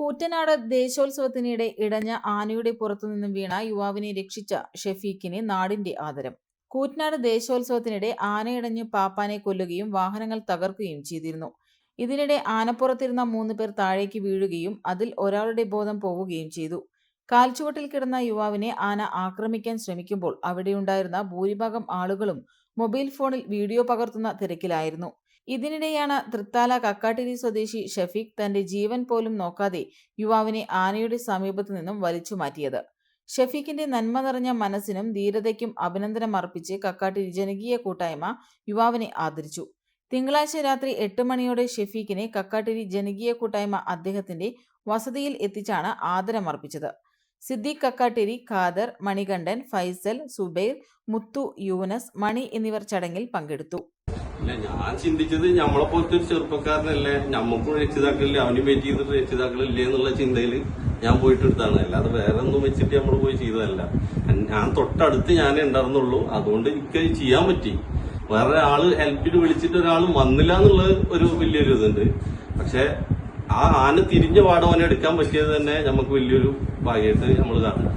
കൂറ്റനാട് ദേശോത്സവത്തിനിടെ ഇടഞ്ഞ ആനയുടെ പുറത്തുനിന്ന് വീണ യുവാവിനെ രക്ഷിച്ച ഷെഫീഖിന് നാടിന്റെ ആദരം. കൂറ്റനാട് ദേശോത്സവത്തിനിടെ ആനയിടഞ്ഞ് പാപ്പാനെ കൊല്ലുകയും വാഹനങ്ങൾ തകർക്കുകയും ചെയ്തിരുന്നു. ഇതിനിടെ ആനപ്പുറത്തിരുന്ന മൂന്ന് പേർ താഴേക്ക് വീഴുകയും അതിൽ ഒരാളുടെ ബോധം പോവുകയും ചെയ്തു. കാൽച്ചുവട്ടിൽ കിടന്ന യുവാവിനെ ആന ആക്രമിക്കാൻ ശ്രമിക്കുമ്പോൾ അവിടെയുണ്ടായിരുന്ന ഭൂരിഭാഗം ആളുകളും മൊബൈൽ ഫോണിൽ വീഡിയോ പകർത്തുന്ന തിരക്കിലായിരുന്നു. ഇതിനിടെയാണ് തൃത്താല കക്കാട്ടിരി സ്വദേശി ഷഫീഖ് തന്റെ ജീവൻ പോലും നോക്കാതെ യുവാവിനെ ആനയുടെ സമീപത്തു നിന്നും വലിച്ചു മാറ്റിയത്. ഷഫീഖിന്റെ നന്മ നിറഞ്ഞ മനസ്സിനും ധീരതയ്ക്കും അഭിനന്ദനം അർപ്പിച്ച് കക്കാട്ടിരി ജനകീയ കൂട്ടായ്മ യുവാവിനെ ആദരിച്ചു. തിങ്കളാഴ്ച രാത്രി എട്ട് മണിയോടെ ഷെഫീഖിനെ കക്കാട്ടിരി ജനകീയ കൂട്ടായ്മ അദ്ദേഹത്തിന്റെ വസതിയിൽ എത്തിച്ചാണ് ആദരമർപ്പിച്ചത് സിദ്ദീഖ് കക്കാട്ടിരി ഖാദർ മണികണ്ഠൻ ഫൈസൽ സുബൈർ മുത്തു യൂനസ് മണി എന്നിവർ ചടങ്ങിൽ പങ്കെടുത്തു. ഞാൻ ചിന്തിച്ചത് നമ്മളെ പോലത്തെ ഒരു ചെറുപ്പക്കാരനല്ലേ? നമുക്കും രക്ഷിതാക്കളില്ല? അവനും വെയിറ്റ് ചെയ്തിട്ട് രക്ഷിതാക്കളില്ലേ എന്നുള്ള ചിന്തയിൽ ഞാൻ പോയിട്ട് എടുത്താണ് അല്ലാതെ വേറെ ഒന്നും വെച്ചിട്ട് നമ്മൾ പോയി ചെയ്തതല്ല. ഞാൻ തൊട്ടടുത്ത് ഞാൻ ഉണ്ടായിരുന്നുള്ളൂ. അതുകൊണ്ട് എനിക്ക് ചെയ്യാൻ പറ്റി. വേറെ ആൾ ഹെൽപ്പിന് വിളിച്ചിട്ട് ഒരാൾ വന്നില്ല എന്നുള്ള ഒരു വലിയൊരു ഇതുണ്ട്. പക്ഷെ ആ ആന തിരിഞ്ഞ പാടം എടുക്കാൻ പറ്റിയത് തന്നെ നമുക്ക് വലിയൊരു ഭാഗ്യമായിട്ട് നമ്മൾ കാണും